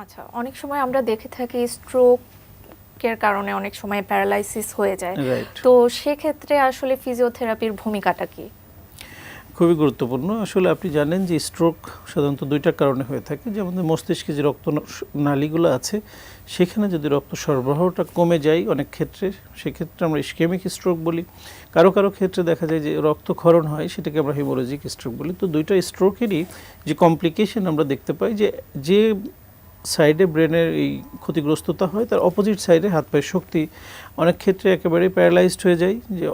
আচ্ছা অনেক সময় আমরা দেখে থাকি স্ট্রোকের কারণে অনেক সময় প্যারালাইসিস হয়ে যায়। তো সেক্ষেত্রে আসলে ফিজিওথেরাপির ভূমিকাটা কি? খুবই গুরুত্বপূর্ণ। আসলে আপনি জানেন যে স্ট্রোক সাধারণত দুইটা কারণে হয়ে থাকে। যে আমাদের মস্তিষ্কে যে রক্ত নালীগুলো আছে সেখানে যদি রক্ত সরবরাহটা কমে যায় অনেক ক্ষেত্রে সেক্ষেত্রে আমরা ইস্কেমিক স্ট্রোক বলি। কারও কারও ক্ষেত্রে দেখা যায় যে রক্তক্ষরণ হয় সেটাকে আমরা হিমোলজিক স্ট্রোক বলি। তো দুইটা স্ট্রোকেরই যে কমপ্লিকেশন আমরা দেখতে পাই যে যে সাইডে ব্রেনের এই ক্ষতিগ্রস্ততা হয়, তার অপোজিট সাইডে হাত পায়ের শক্তি অনেক ক্ষেত্রে একেবারেই প্যারালাইজড হয়ে যায়, যে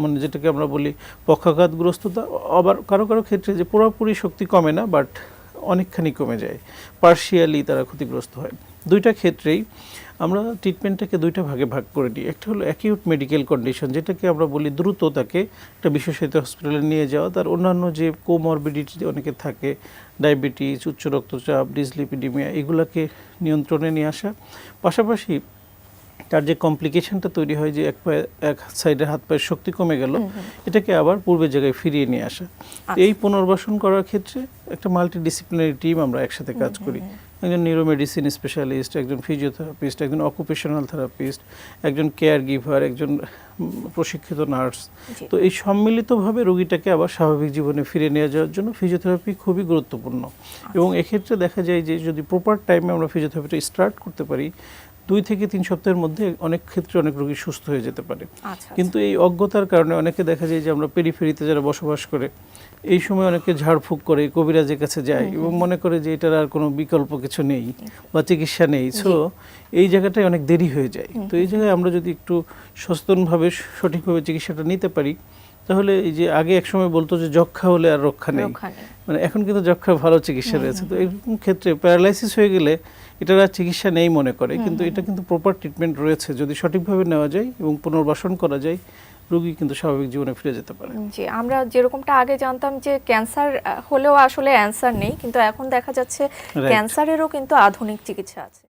মানে যেটাকে আমরা বলি পক্ষাঘাতগ্রস্ততা। আবার কারও কারও ক্ষেত্রে যে পুরোপুরি শক্তি কমে না বাট অনেকখানি কমে যায়। পার্শিয়ালি তারা ক্ষতিগ্রস্ত হয়। দুইটা ক্ষেত্রেই আমরা ট্রিটমেন্টটাকে দুইটা ভাগে ভাগ করে দিই একটা হলো অ্যাকিউট মেডিকেল কন্ডিশন যেটাকে আমরা বলি দ্রুত তাকে একটা বিশেষায়িত হসপিটালে নিয়ে যাওয়া। তার অন্যান্য যে কোমরবিডিটি অনেকে থাকে ডায়াবেটিস উচ্চ রক্তচাপ ডিসলিপিডিমিয়া এগুলাকে নিয়ন্ত্রণে নিয়ে আসা। পাশাপাশি তার যে কমপ্লিকেশনটা তৈরি হয় যে এক পায়ে এক সাইডের হাত পায়ের শক্তি কমে গেল এটাকে আবার পূর্বের জায়গায় ফিরিয়ে নিয়ে আসা। এই পুনর্বাসন করার ক্ষেত্রে একটা মাল্টি ডিসিপ্লিনারি টিম আমরা একসাথে কাজ করি। একজন নিউরোমেডিসিন স্পেশালিস্ট একজন ফিজিওথেরাপিস্ট একজন অকুপেশনাল থেরাপিস্ট একজন কেয়ার গিভার একজন প্রশিক্ষিত নার্স তো এই সম্মিলিতভাবে রোগীটাকে আবার স্বাভাবিক জীবনে ফিরে নিয়ে যাওয়ার জন্য ফিজিওথেরাপি খুবই গুরুত্বপূর্ণ। এবং এক্ষেত্রে দেখা যায় যে যদি প্রপার টাইমে আমরা ফিজিওথেরাপিটা স্টার্ট করতে পারি দুই থেকে তিন সপ্তাহের মধ্যে অনেক ক্ষেত্রে অনেক রোগী সুস্থ হয়ে যেতে পারে। আচ্ছা কিন্তু এই অজ্ঞতার কারণে অনেকে দেখা যায় যে আমরা পেরিফেরিতে যারা বসবাস করে এই সময় অনেকে ঝাড়ফুঁক করে কবিরাজের কাছে যায় এবং মনে করে যে এটার আর কোনো বিকল্প কিছু নেই বা চিকিৎসা নেই। সো এই জায়গাটায় অনেক দেরি হয়ে যায়। তো এই জায়গায় আমরা যদি একটু সচেতনভাবে সঠিকভাবে চিকিৎসাটা নিতে পারি তাহলে এই যে আগে একসময় বলতো যে যক্ষা হলে আর রক্ষা নেই। মানে এখন কিন্তু যক্ষার ভালো চিকিৎসা রয়েছে। তো এরকম ক্ষেত্রে প্যারালাইসিস হয়ে গেলে এটার আর চিকিৎসা নেই মনে করে। কিন্তু এটা কিন্তু প্রপার ট্রিটমেন্ট রয়েছে। যদি সঠিকভাবে নেওয়া যায় এবং পুনর্বাসন করা যায় রোগী কিন্তু স্বাভাবিক জীবনে ফিরে যেতে পারে। জি আমরা যেরকমটা আগে জানতাম যে ক্যান্সার হলেও আসলে অ্যান্সার নেই। কিন্তু এখন দেখা যাচ্ছে ক্যান্সারেরও কিন্তু আধুনিক চিকিৎসা আছে।